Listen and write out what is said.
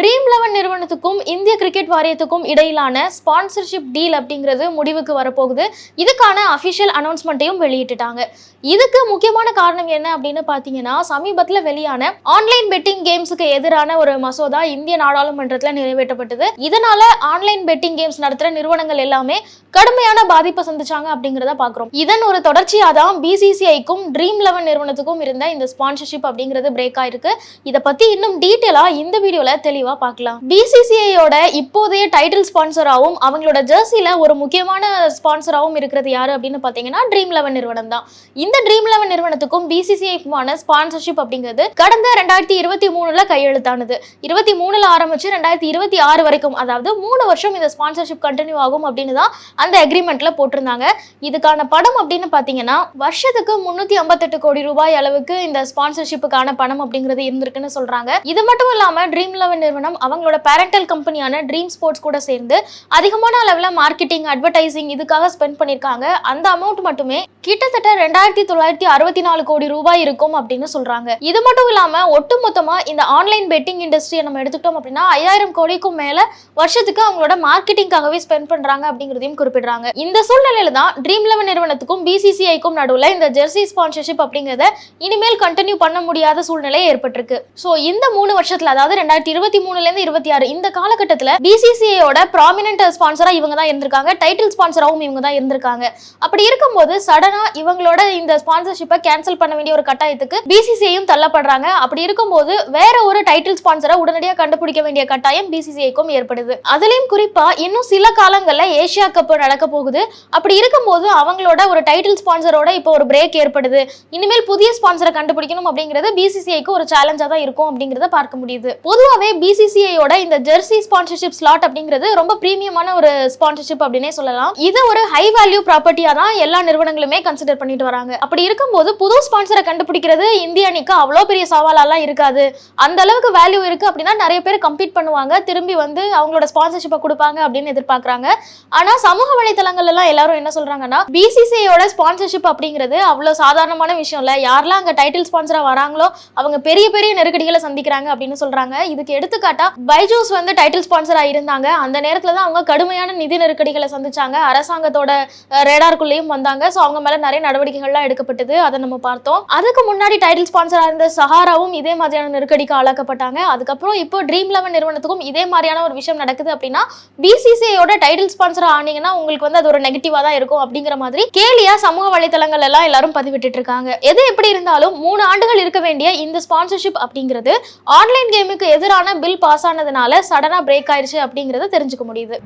Dream eleven நிறுவனத்துக்கும் இந்திய cricket வாரியத்துக்கும் இடையிலான ஸ்பான்சர்ஷிப் டீல் அப்படிங்கிறது முடிவுக்கு வரப்போகுது. இதுக்கான அஃபிஷியல் அனௌன்ஸ்மெண்ட்டையும் வெளியிட்டுட்டாங்க. இதுக்கு முக்கியமான காரணம் என்ன அப்படின்னு பார்த்தீங்கன்னா சமீபத்தில் வெளியான ஆன்லைன் பெட்டிங் கேம்ஸுக்கு எதிரான ஒரு மசோதா இந்திய நாடாளுமன்றத்தில் நிறைவேற்றப்பட்டது. இதனால ஆன்லைன் பெட்டிங் கேம்ஸ் நடத்துகிற நிறுவனங்கள் எல்லாமே கடுமையான பாதிப்பை சந்திச்சாங்க அப்படிங்கிறத பார்க்குறோம். இதன் ஒரு தொடர்ச்சியாக தான் பிசிசிஐக்கும் ட்ரீம் லெவன் நிறுவனத்துக்கும் இருந்த இந்த ஸ்பான்சர்ஷிப் அப்படிங்கிறது பிரேக் ஆயிருக்கு. இதை பற்றி இன்னும் டீட்டெயிலாக இந்த வீடியோவில் தெளிவாக பார்க்கலாம். பிசிசிஐயோட இப்போதைய டைட்டில் ஸ்பான்சராகவும் அவங்களோட ஜெர்சியில ஒரு முக்கியமான ஸ்பான்சராகவும் இருக்கிறது யாரு அப்படின்னு பார்த்தீங்கன்னா ட்ரீம் லெவன் நிறுவனம் தான். இந்த ட்ரீம் லெவன் நிறுவனத்துக்கும் பிசிசிஐக்குமான ஸ்பான்சர்ஷிப் அப்படிங்கிறது கடந்த ரெண்டாயிரத்தி இருபத்தி மூணுல கையெழுத்தானது. இருபத்தி மூணுல ஆரம்பிச்சு ரெண்டாயிரத்தி இருபத்தி ஆறு வரைக்கும் அதாவது மூணு வருஷம் இந்த ஸ்பான்சர்ஷிப் கண்டினியூ ஆகும் அப்படின்னு தான் அந்த அக்ரிமெண்ட்ல போட்டிருந்தாங்க. இதுக்கான படம் அப்படின்னு பார்த்தீங்கன்னா வருஷத்துக்கு முன்னூத்தி ஐம்பத்தெட்டு கோடி ரூபாய் அளவுக்கு இந்த ஸ்பான்சர்ஷிப்புக்கான பணம் அப்படிங்கிறது இருந்திருக்குன்னு சொல்றாங்க. இது மட்டும் இல்லாம ட்ரீம் லெவன் நிறுவனம் அவங்களோட பேரண்டல் கம்பெனியான ட்ரீம் ஸ்போர்ட்ஸ் கூட சேர்ந்து அதிகமான அளவில் மார்க்கெட்டிங் அட்வர்டைசிங் இதுக்காக ஸ்பெண்ட் பண்ணியிருக்காங்க. அந்த அமௌண்ட் மட்டுமே கிட்டத்தட்ட ரெண்டாயிரத்தி தொள்ளாயிரத்தி அறுபத்தி நாலு கோடி ரூபாய் இருக்கும் அப்படின்னு சொல்றாங்க. இது மட்டும் இல்லாம ஒட்டுமொத்தமா இந்த ஆன்லைன் பெட்டிங் இண்டஸ்ட்ரியை நம்ம எடுத்துக்கிட்டோம் அப்படின்னா ஐயாயிரம் கோடிக்கும் மேல வருஷத்துக்கு அவங்களோட மார்க்கெட்டிங்காகவே ஸ்பெண்ட் பண்றாங்க அப்படிங்கிறதையும் குறிப்பிடுறாங்க. இந்த சூழ்நிலையில தான் ட்ரீம் லெவன் நிறுவனத்துக்கும் பிசிசிஐக்கும் நடுவில் இந்த ஜெர்சி ஸ்பான்சர்ஷிப் அப்படிங்கிறத இனிமேல் கண்டினியூ பண்ண முடியாத சூழ்நிலை ஏற்பட்டிருக்கு. ஸோ இந்த மூணு வருஷத்துல அதாவது ரெண்டாயிரத்தி இருபத்தி மூணுல இருந்து இருபத்தி ஆறு. இந்த காலகட்டத்தில் பிசிசிஐயோட ப்ராமினென்ட் ஸ்பான்சராக இவங்க தான் இருந்திருக்காங்க. டைட்டில் ஸ்பான்சராகவும் இவங்க தான் இருந்திருக்காங்க. அப்படி இருக்கும்போது சடனாக இவங்களோட இந்த ஸ்பான்சர்ஷிப்பை கேன்சல் பண்ண வேண்டிய ஒரு கட்டாயத்துக்கு பிசிசிஐயும் தள்ளப்படுறாங்க. அப்படி இருக்கும்போது வேற ஒரு டைட்டில் ஸ்பான்சரை உடனடியாக கண்டுபிடிக்க வேண்டிய கட்டாயம் பிசிசிஐக்கும் ஏற்படுது. அதுலேயும் குறிப்பாக இன்னும் சில காலங்களில் ஏசியா கப் நடக்க போகுது. அப்படி இருக்கும்போது அவங்களோட ஒரு டைட்டில் ஸ்பான்சரோட இப்போ ஒரு பிரேக் ஏற்படுது. இனிமேல் புதிய ஸ்பான்சரை கண்டுபிடிக்கணும் அப்படிங்கிறது பிசிசிஐக்கு ஒரு சேலஞ்சாக தான் இருக்கும் அப்படிங்கிறத பார்க்க முடியுது. பொதுவாகவே பிசிசிஐயோட இந்த ஜெர்சி ஸ்பான்சர்ஷிப் ஸ்லாட் அப்படிங்கிறது ரொம்ப பிரீமியமான ஒரு ஸ்பான்சர்ஷிப் அப்படின்னே சொல்லலாம். இது ஒரு ஹை வேல்யூ ப்ராப்பர்ட்டியா தான் எல்லா நிறுவனங்களுமே கன்சிடர் பண்ணிட்டு வராங்க. அப்படி இருக்கும்போது புது ஸ்பான்சரை கண்டுபிடிக்கிறது இந்திய அணிக்கு அவ்வளோ பெரிய சவாலாலாம் இருக்காது. அந்த அளவுக்கு வேல்யூ இருக்கு அப்படின்னா நிறைய பேர் கம்ப்ளீட் பண்ணுவாங்க. திரும்பி வந்து அவங்களோட ஸ்பான்சர்ஷிப்பை கொடுப்பாங்க அப்படின்னு எதிர்பார்க்குறாங்க. ஆனா சமூக வலைத்தளங்கள்ல எல்லாம் எல்லாரும் என்ன சொல்றாங்கன்னா பிசிசிஐயோட ஸ்பான்சர்ஷிப் அப்படிங்கிறது அவ்வளோ சாதாரணமான விஷயம் இல்லை. யாரெல்லாம் அங்கே டைட்டில் ஸ்பான்சரா வராங்களோ அவங்க பெரிய பெரிய நெருக்கடிகளை சந்திக்கிறாங்க அப்படின்னு சொல்றாங்க. இதுக்கு எடுத்துக்காட்டா பைஜூஸ் வந்து டைட்டில் ஸ்பான்சரா இருந்தாங்க. அந்த நேரத்துல தான் அவங்க கடுமையான நிதி நெருக்கடிகளை சந்திச்சாங்க. அரசாங்கத்தோட ரேடார்க்குள்ளேயும் வந்தாங்க. ஸோ அவங்க மேல நிறைய நடவடிக்கைகள்லாம் எடுக்கப்பட்டது. அதை நம்ம பார்த்தோம். அதுக்கு முன்னாடி டைட்டில் ஸ்பான்சரா இருந்த சஹாராவும் இதே மாதிரியான நெருக்கடிக்கு ஆளாக்கப்பட்டாங்க. அதுக்கப்புறம் இப்போ ட்ரீம் லெவன் நிறுவனத்துக்கும் இதே மாதிரியான ஒரு விஷயம் நடக்குது அப்படின்னா பிசிசிஐயோட டைட்டில் ஸ்பான்சர் ஆனீங்கன்னா உங்களுக்கு வந்து அது ஒரு நெகட்டிவா தான் இருக்கும் அப்படிங்கிற மாதிரி கேலியா சமூக வலைதளங்கள் எல்லாம் எல்லாரும் பதிவிட்டு இருக்காங்க எது எப்படி இருந்தாலும் மூணு ஆண்டுகள் இருக்க வேண்டிய இந்த ஸ்பான்சர்ஷிப் அப்படிங்கிறது ஆன்லைன் கேமுக்கு எதிரான பில் பாஸ் ஆனதுனால சடனா பிரேக் ஆயிருச்சு அப்படிங்கறத தெரிஞ்சுக்க முடியுது.